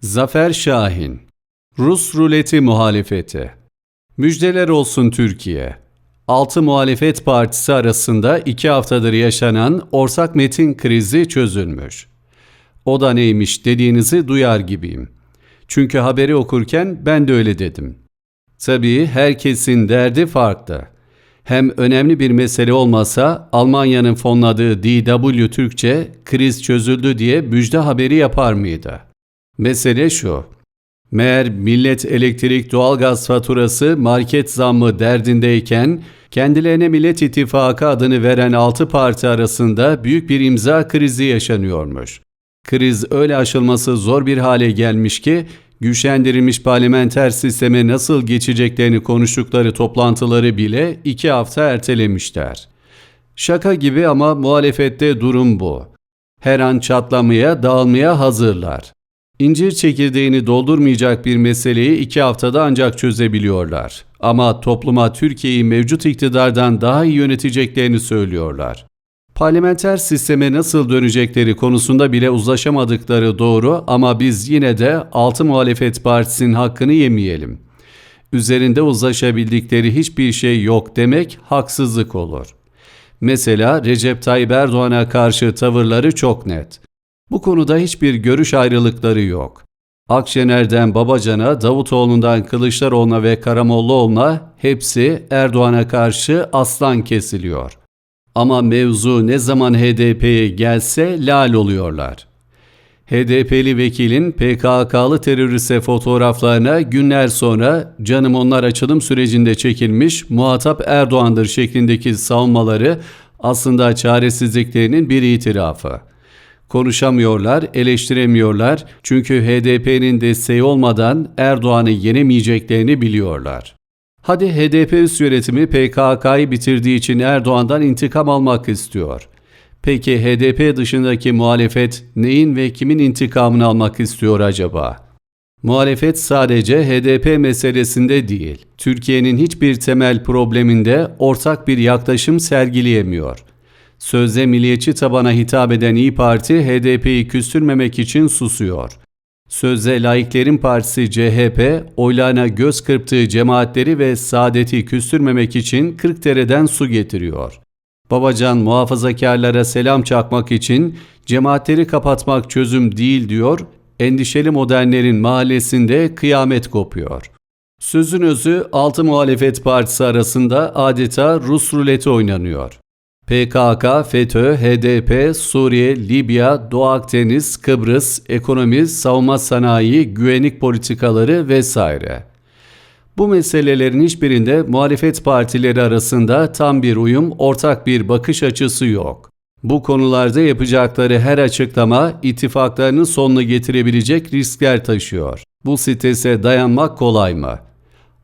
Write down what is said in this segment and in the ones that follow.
Zafer Şahin Rus ruleti muhalefeti Müjdeler olsun Türkiye. Altı muhalefet partisi arasında iki haftadır yaşanan ortak metin krizi çözülmüş. O da neymiş dediğinizi duyar gibiyim. Çünkü haberi okurken ben de öyle dedim. Tabii herkesin derdi farklı. Hem önemli bir mesele olmasa Almanya'nın fonladığı DW Türkçe kriz çözüldü diye müjde haberi yapar mıydı? Mesele şu. Meğer millet elektrik doğalgaz faturası market zammı derdindeyken kendilerine Millet İttifakı adını veren 6 parti arasında büyük bir imza krizi yaşanıyormuş. Kriz öyle aşılması zor bir hale gelmiş ki güçlendirilmiş parlamenter sisteme nasıl geçeceklerini konuştukları toplantıları bile iki hafta ertelemişler. Şaka gibi ama muhalefette durum bu. Her an çatlamaya, dağılmaya hazırlar. İncir çekirdeğini doldurmayacak bir meseleyi iki haftada ancak çözebiliyorlar. Ama topluma Türkiye'yi mevcut iktidardan daha iyi yöneteceklerini söylüyorlar. Parlamenter sisteme nasıl dönecekleri konusunda bile uzlaşamadıkları doğru ama biz yine de altı muhalefet partisinin hakkını yemeyelim. Üzerinde uzlaşabildikleri hiçbir şey yok demek haksızlık olur. Mesela Recep Tayyip Erdoğan'a karşı tavırları çok net. Bu konuda hiçbir görüş ayrılıkları yok. Akşener'den Babacan'a, Davutoğlu'ndan Kılıçdaroğlu'na ve Karamollaoğlu'na hepsi Erdoğan'a karşı aslan kesiliyor. Ama mevzu ne zaman HDP'ye gelse lal oluyorlar. HDP'li vekilin PKK'lı teröriste fotoğraflarına günler sonra canım onlar açılım sürecinde çekilmiş muhatap Erdoğan'dır şeklindeki savunmaları aslında çaresizliklerinin bir itirafı. Konuşamıyorlar, eleştiremiyorlar çünkü HDP'nin desteği olmadan Erdoğan'ı yenemeyeceklerini biliyorlar. Hadi HDP üst yönetimi PKK'yı bitirdiği için Erdoğan'dan intikam almak istiyor. Peki HDP dışındaki muhalefet neyin ve kimin intikamını almak istiyor acaba? Muhalefet sadece HDP meselesinde değil, Türkiye'nin hiçbir temel probleminde ortak bir yaklaşım sergileyemiyor. Sözde milliyetçi tabana hitap eden İyi Parti HDP'yi küstürmemek için susuyor. Sözde laiklerin partisi CHP oylarına göz kırptığı cemaatleri ve saadeti küstürmemek için Kırktere'den su getiriyor. Babacan muhafazakarlara selam çakmak için cemaatleri kapatmak çözüm değil diyor, endişeli modernlerin mahallesinde kıyamet kopuyor. Sözün özü altı muhalefet partisi arasında adeta Rus ruleti oynanıyor. PKK, FETÖ, HDP, Suriye, Libya, Doğu Akdeniz, Kıbrıs, ekonomi, savunma sanayi, güvenlik politikaları vesaire. Bu meselelerin hiçbirinde muhalefet partileri arasında tam bir uyum, ortak bir bakış açısı yok. Bu konularda yapacakları her açıklama ittifaklarının sonunu getirebilecek riskler taşıyor. Bu strese dayanmak kolay mı?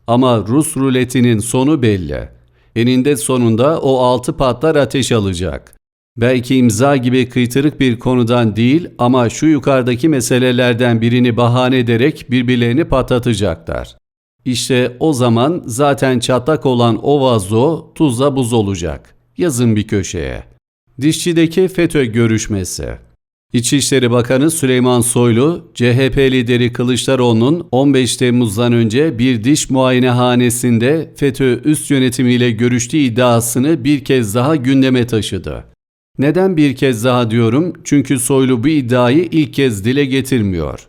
Ama Rus ruletinin sonu belli. Eninde sonunda o altı patlar ateş alacak. Belki imza gibi kıytırık bir konudan değil ama şu yukarıdaki meselelerden birini bahane ederek birbirlerini patlatacaklar. İşte o zaman zaten çatlak olan o vazo tuzla buz olacak. Yazın bir köşeye. Dişçideki FETÖ görüşmesi. İçişleri Bakanı Süleyman Soylu, CHP lideri Kılıçdaroğlu'nun 15 Temmuz'dan önce bir diş muayenehanesinde FETÖ üst yönetimiyle görüştüğü iddiasını bir kez daha gündeme taşıdı. Neden bir kez daha diyorum? Çünkü Soylu bu iddiayı ilk kez dile getirmiyor.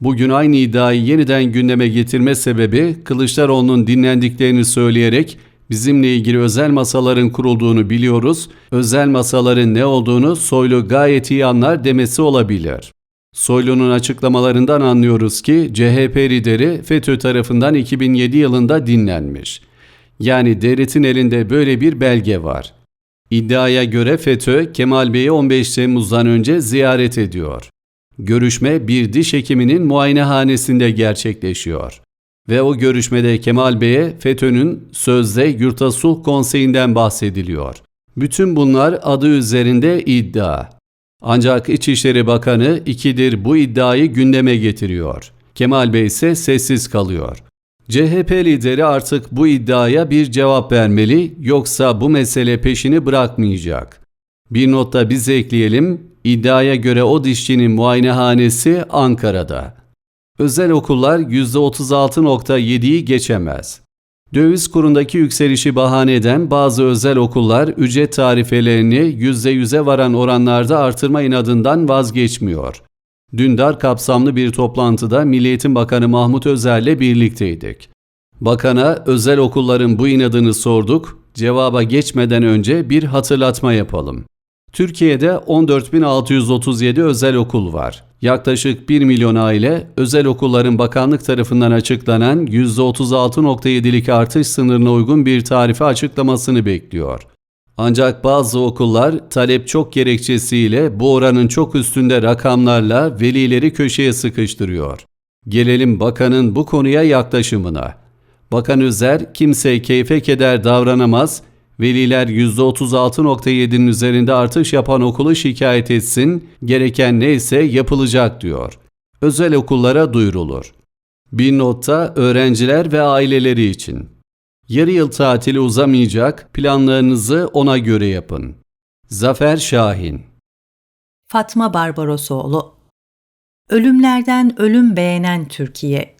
Bugün aynı iddiayı yeniden gündeme getirme sebebi Kılıçdaroğlu'nun dinlendiklerini söyleyerek Bizimle ilgili özel masaların kurulduğunu biliyoruz. Özel masaların ne olduğunu Soylu gayet iyi anlar demesi olabilir. Soylu'nun açıklamalarından anlıyoruz ki CHP lideri FETÖ tarafından 2007 yılında dinlenmiş. Yani devletin elinde böyle bir belge var. İddiaya göre FETÖ Kemal Bey'i 15 Temmuz'dan önce ziyaret ediyor. Görüşme bir diş hekiminin muayenehanesinde gerçekleşiyor. Ve o görüşmede Kemal Bey'e FETÖ'nün sözde Yurtta Sulh Konseyi'nden bahsediliyor. Bütün bunlar adı üzerinde iddia. Ancak İçişleri Bakanı ikidir bu iddiayı gündeme getiriyor. Kemal Bey ise sessiz kalıyor. CHP lideri artık bu iddiaya bir cevap vermeli yoksa bu mesele peşini bırakmayacak. Bir notta biz ekleyelim, iddiaya göre o dişçinin muayenehanesi Ankara'da. Özel okullar %36.7'yi geçemez. Döviz kurundaki yükselişi bahane eden bazı özel okullar ücret tarifelerini %100'e varan oranlarda artırma inadından vazgeçmiyor. Dündar kapsamlı bir toplantıda Milli Eğitim Bakanı Mahmut Özer'le birlikteydik. Bakana özel okulların bu inadını sorduk, cevaba geçmeden önce bir hatırlatma yapalım. Türkiye'de 14.637 özel okul var. Yaklaşık 1 milyon aile özel okulların bakanlık tarafından açıklanan %36.7'lik artış sınırına uygun bir tarife açıklamasını bekliyor. Ancak bazı okullar talep çok gerekçesiyle bu oranın çok üstünde rakamlarla velileri köşeye sıkıştırıyor. Gelelim bakanın bu konuya yaklaşımına. Bakan Özer, kimse keyfe keder davranamaz, veliler %36.7'nin üzerinde artış yapan okulu şikayet etsin, gereken neyse yapılacak diyor. Özel okullara duyurulur. Bir notta öğrenciler ve aileleri için. Yarı yıl tatili uzamayacak, planlarınızı ona göre yapın. Zafer Şahin Fatma Barbarosoğlu Ölümlerden ölüm beğenen Türkiye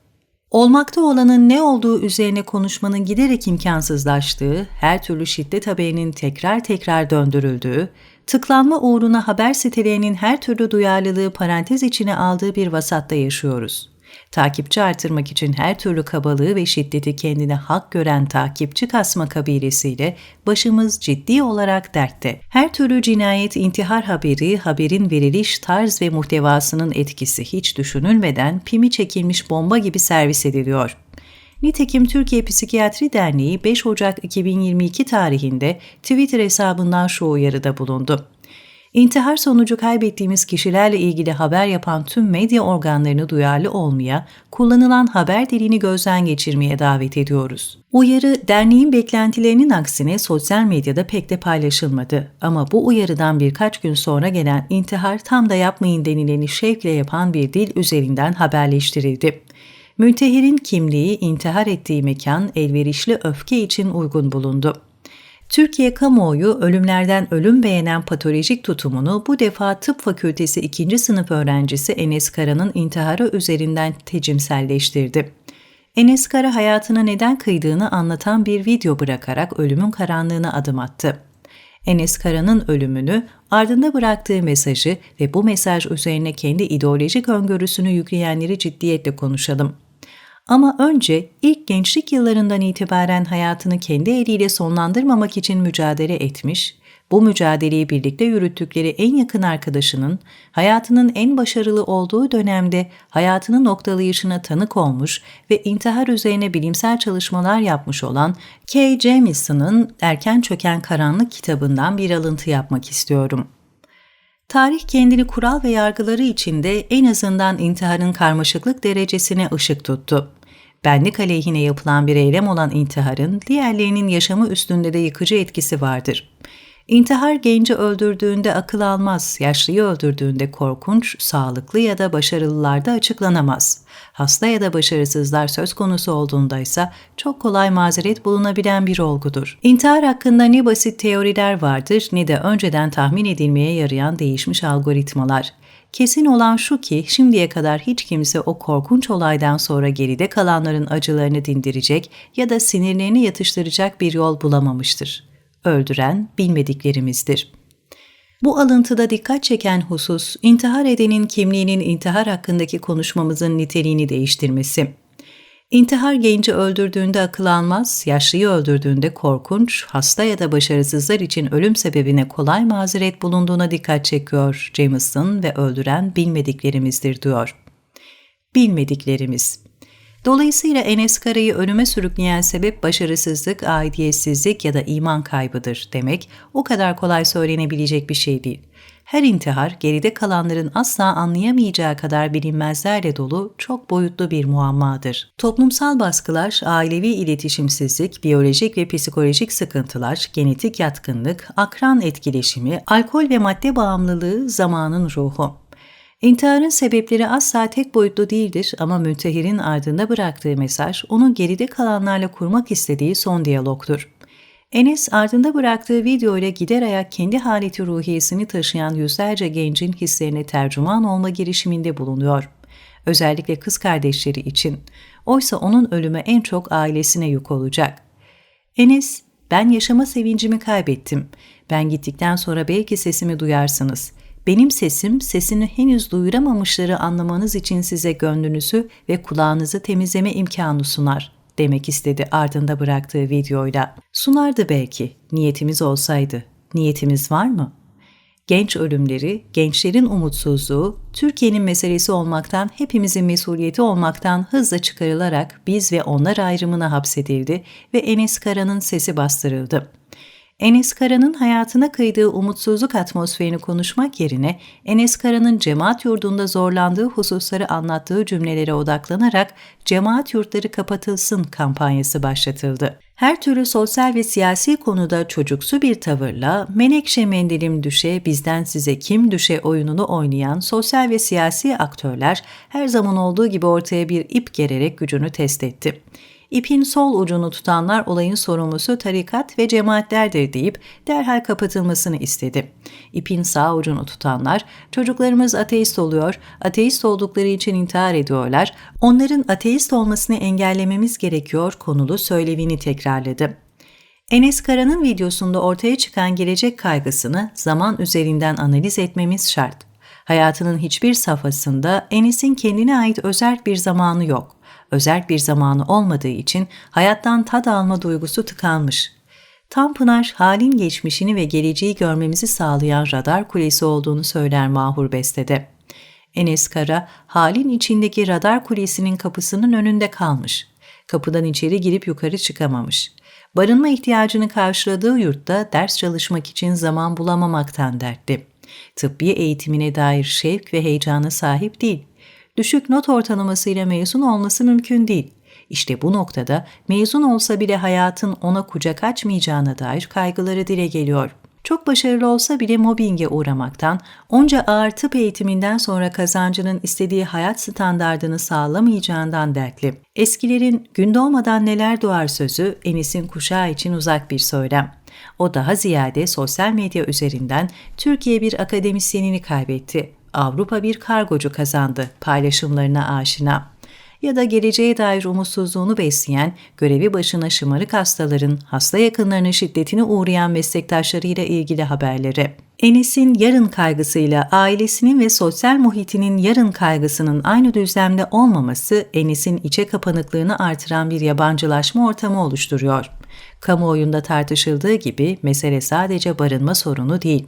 Olmakta olanın ne olduğu üzerine konuşmanın giderek imkansızlaştığı, her türlü şiddet haberinin tekrar tekrar döndürüldüğü, tıklanma uğruna haber sitelerinin her türlü duyarlılığı parantez içine aldığı bir vasatta yaşıyoruz. Takipçi artırmak için her türlü kabalığı ve şiddeti kendine hak gören takipçi kasma kabilesiyle başımız ciddi olarak dertte. Her türlü cinayet, intihar haberi, haberin veriliş tarz ve muhtevasının etkisi hiç düşünülmeden pimi çekilmiş bomba gibi servis ediliyor. Nitekim Türkiye Psikiyatri Derneği 5 Ocak 2022 tarihinde Twitter hesabından şu uyarıda bulundu. İntihar sonucu kaybettiğimiz kişilerle ilgili haber yapan tüm medya organlarını duyarlı olmaya, kullanılan haber dilini gözden geçirmeye davet ediyoruz. Uyarı, derneğin beklentilerinin aksine sosyal medyada pek de paylaşılmadı. Ama bu uyarıdan birkaç gün sonra gelen intihar tam da yapmayın denileni şevkle yapan bir dil üzerinden haberleştirildi. Müntehirin kimliği intihar ettiği mekan elverişli öfke için uygun bulundu. Türkiye kamuoyu ölümlerden ölüm beğenen patolojik tutumunu bu defa tıp fakültesi 2. sınıf öğrencisi Enes Kara'nın intiharı üzerinden tecimselleştirdi. Enes Kara hayatına neden kıydığını anlatan bir video bırakarak ölümün karanlığına adım attı. Enes Kara'nın ölümünü, ardında bıraktığı mesajı ve bu mesaj üzerine kendi ideolojik öngörüsünü yükleyenleri ciddiyetle konuşalım. Ama önce ilk gençlik yıllarından itibaren hayatını kendi eliyle sonlandırmamak için mücadele etmiş, bu mücadeleyi birlikte yürüttükleri en yakın arkadaşının hayatının en başarılı olduğu dönemde hayatını noktalayışına tanık olmuş ve intihar üzerine bilimsel çalışmalar yapmış olan Kay Jamison'ın Erken Çöken Karanlık kitabından bir alıntı yapmak istiyorum. Tarih kendini kural ve yargıları içinde en azından intiharın karmaşıklık derecesine ışık tuttu. Benlik aleyhine yapılan bir eylem olan intiharın diğerlerinin yaşamı üstünde de yıkıcı etkisi vardır. İntihar genci öldürdüğünde akıl almaz, yaşlıyı öldürdüğünde korkunç, sağlıklı ya da başarılılarda açıklanamaz. Hasta ya da başarısızlar söz konusu olduğunda ise çok kolay mazeret bulunabilen bir olgudur. İntihar hakkında ne basit teoriler vardır ne de önceden tahmin edilmeye yarayan değişmiş algoritmalar. Kesin olan şu ki şimdiye kadar hiç kimse o korkunç olaydan sonra geride kalanların acılarını dindirecek ya da sinirlerini yatıştıracak bir yol bulamamıştır. Öldüren bilmediklerimizdir. Bu alıntıda dikkat çeken husus, intihar edenin kimliğinin intihar hakkındaki konuşmamızın niteliğini değiştirmesi. İntihar genci öldürdüğünde akıl almaz, yaşlıyı öldürdüğünde korkunç, hasta ya da başarısızlar için ölüm sebebine kolay mazeret bulunduğuna dikkat çekiyor Jameson ve öldüren bilmediklerimizdir diyor. Bilmediklerimiz Dolayısıyla Enes Kara'yı ölüme sürükleyen sebep başarısızlık, aidiyetsizlik ya da iman kaybıdır demek o kadar kolay söylenebilecek bir şey değil. Her intihar geride kalanların asla anlayamayacağı kadar bilinmezlerle dolu çok boyutlu bir muammadır. Toplumsal baskılar, ailevi iletişimsizlik, biyolojik ve psikolojik sıkıntılar, genetik yatkınlık, akran etkileşimi, alkol ve madde bağımlılığı zamanın ruhu. İntiharın sebepleri asla tek boyutlu değildir ama müntehirin ardında bıraktığı mesaj onun geride kalanlarla kurmak istediği son diyalogtur. Enes ardında bıraktığı video ile gider ayak kendi haleti ruhiyesini taşıyan yüzlerce gencin hislerine tercüman olma girişiminde bulunuyor. Özellikle kız kardeşleri için. Oysa onun ölümü en çok ailesine yük olacak. Enes, ben yaşama sevincimi kaybettim. Ben gittikten sonra belki sesimi duyarsınız. Benim sesim, sesini henüz duyuramamışları anlamanız için size gönlünüzü ve kulağınızı temizleme imkanı sunar, demek istedi ardında bıraktığı videoyla. Sunardı belki, niyetimiz olsaydı. Niyetimiz var mı?'' genç ölümleri, gençlerin umutsuzluğu, Türkiye'nin meselesi olmaktan, hepimizin mesuliyeti olmaktan hızla çıkarılarak biz ve onlar ayrımına hapsedildi ve Enes Kara'nın sesi bastırıldı. Enes Kara'nın hayatına kıydığı umutsuzluk atmosferini konuşmak yerine Enes Kara'nın cemaat yurdunda zorlandığı hususları anlattığı cümlelere odaklanarak cemaat yurtları kapatılsın kampanyası başlatıldı. Her türlü sosyal ve siyasi konuda çocuksu bir tavırla Menekşe Mendelim Düşe bizden size kim düşe oyununu oynayan sosyal ve siyasi aktörler her zaman olduğu gibi ortaya bir ip gererek gücünü test etti. İpin sol ucunu tutanlar olayın sorumlusu tarikat ve cemaatlerdir deyip derhal kapatılmasını istedi. İpin sağ ucunu tutanlar çocuklarımız ateist oluyor, ateist oldukları için intihar ediyorlar, onların ateist olmasını engellememiz gerekiyor konulu söylevini tekrarladı. Enes Kara'nın videosunda ortaya çıkan gelecek kaygısını zaman üzerinden analiz etmemiz şart. Hayatının hiçbir safhasında Enes'in kendine ait özel bir zamanı yok özel bir zamanı olmadığı için hayattan tad alma duygusu tıkanmış. Tanpınar halin geçmişini ve geleceği görmemizi sağlayan radar kulesi olduğunu söyler Mahur Beste'de. Enes Kara, halin içindeki radar kulesinin kapısının önünde kalmış. Kapıdan içeri girip yukarı çıkamamış. Barınma ihtiyacını karşıladığı yurtta ders çalışmak için zaman bulamamaktan dertli. Tıbbi eğitimine dair şevk ve heyecana sahip değil düşük not ortalamasıyla mezun olması mümkün değil. İşte bu noktada mezun olsa bile hayatın ona kucak açmayacağına dair kaygıları dile geliyor. Çok başarılı olsa bile mobbinge uğramaktan, onca ağır tıp eğitiminden sonra kazancının istediği hayat standardını sağlamayacağından dertli. Eskilerin gün doğmadan neler doğar sözü Enis'in kuşağı için uzak bir söylem. O daha ziyade sosyal medya üzerinden Türkiye bir akademisyenini kaybetti. Avrupa bir kargocu kazandı paylaşımlarına aşina ya da geleceğe dair umutsuzluğunu besleyen, görevi başına şımarık hastaların, hasta yakınlarının şiddetine uğrayan meslektaşlarıyla ilgili haberleri. Enes'in yarın kaygısıyla ailesinin ve sosyal muhitinin yarın kaygısının aynı düzlemde olmaması Enes'in içe kapanıklığını artıran bir yabancılaşma ortamı oluşturuyor. Kamuoyunda tartışıldığı gibi mesele sadece barınma sorunu değil.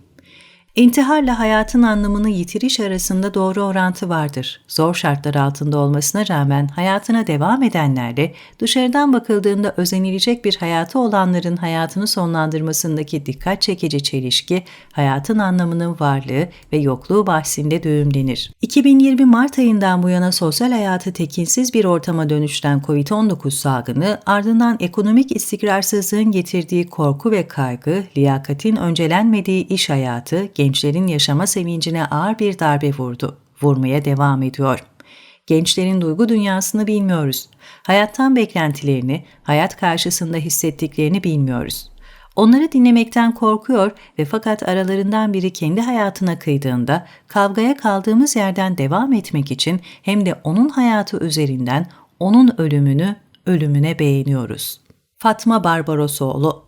İntiharla hayatın anlamını yitiriş arasında doğru orantı vardır. Zor şartlar altında olmasına rağmen hayatına devam edenlerle dışarıdan bakıldığında özenilecek bir hayatı olanların hayatını sonlandırmasındaki dikkat çekici çelişki, hayatın anlamının varlığı ve yokluğu bahsinde düğümlenir. 2020 Mart ayından bu yana sosyal hayatı tekinsiz bir ortama dönüştüren COVID-19 salgını, ardından ekonomik istikrarsızlığın getirdiği korku ve kaygı, liyakatin öncelenmediği iş hayatı, gençlerin yaşama sevincine ağır bir darbe vurdu. Vurmaya devam ediyor. Gençlerin duygu dünyasını bilmiyoruz. Hayattan beklentilerini, hayat karşısında hissettiklerini bilmiyoruz. Onları dinlemekten korkuyor ve fakat aralarından biri kendi hayatına kıydığında kavgaya kaldığımız yerden devam etmek için hem de onun hayatı üzerinden onun ölümünü ölümüne beğeniyoruz. Fatma Barbarosoğlu